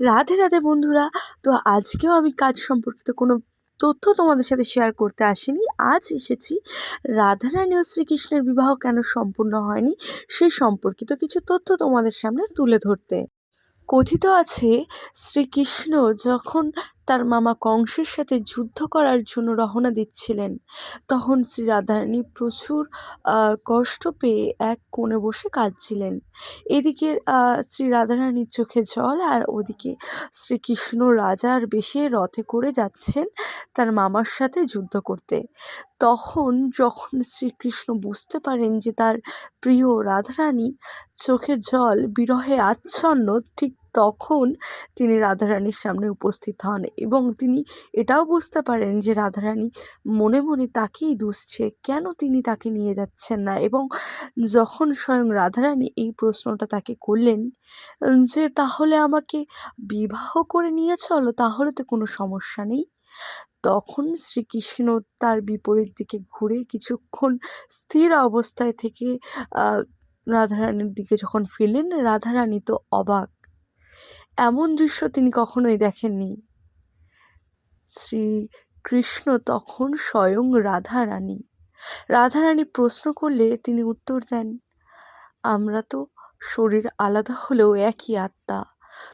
রাধে রাধে বন্ধুরা, তো আজকেও আমি কাজ সম্পর্কিত কোনো তথ্য তোমাদের সাথে শেয়ার করতে আসিনি। আজ এসেছি রাধারানী ও শ্রীকৃষ্ণের বিবাহ কেন সম্পূর্ণ হয়নি, সেই সম্পর্কিত কিছু তথ্য তোমাদের সামনে তুলে ধরতে। কথিত আছে, শ্রীকৃষ্ণ যখন তার মামা কংসের সাথে যুদ্ধ করার জন্য রওনা দিচ্ছিলেন, তখন শ্রী রাধারানী প্রচুর কষ্ট পেয়ে এক কোণে বসে কাঁদছিলেন। এদিকে শ্রী রাধারানীর চোখে জল আর ওদিকে শ্রীকৃষ্ণ রাজার বেশে রথে করে যাচ্ছেন তার মামার সাথে যুদ্ধ করতে। তখন যখন শ্রীকৃষ্ণ বুঝতে পারেন যে তার প্রিয় রাধারানী চোখে জল, বিরহে আচ্ছন্ন, ঠিক তখন তিনি রাধারানীর সামনে উপস্থিত হন এবং তিনি এটাও বুঝতে পারেন যে রাধারানী মনে মনে তাকেই দুষছে। কেন তিনি তাকে নিয়ে যাচ্ছেন না? এবং যখন স্বয়ং রাধারানী এই প্রশ্নটা তাকে করলেন যে, তাহলে আমাকে বিবাহ করে নিয়ে চলো, তাহলে তো কোনো সমস্যা নেই। তখন শ্রীকৃষ্ণ তার বিপরীত দিকে ঘুরে কিছুক্ষণ স্থির অবস্থায় থেকে রাধারানীর দিকে যখন ফিরলেন, রাধারানী তো অবাক। এমন দৃশ্য তিনি কখনোই দেখেননি। শ্রীকৃষ্ণ তখন স্বয়ং রাধারানী। রাধারানী প্রশ্ন করলে তিনি উত্তর দেন, আমরা তো শরীর আলাদা হলেও একই আত্মা,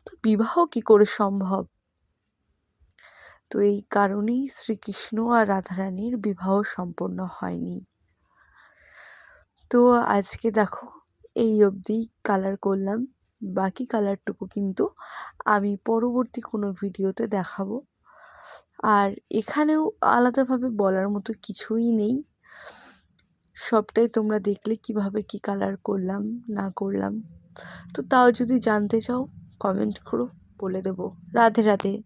তো বিবাহ কি করে সম্ভব? তো এই কারণেই শ্রীকৃষ্ণ আর রাধারানীর বিবাহ সম্পন্ন হয়নি। তো আজকে দেখো, এই অবধি কালার করলাম। বাকি কালারটুকু কিন্তু আমি পরবর্তী কোনো ভিডিওতে দেখাবো। আর এখানেও আলাদাভাবে বলার মতো কিছুই নেই। সবটাই তোমরা দেখলে কীভাবে কি কালার করলাম, না করলাম। তো তাও যদি জানতে চাও কমেন্ট করো, বলে দেবো। রাধে রাধে।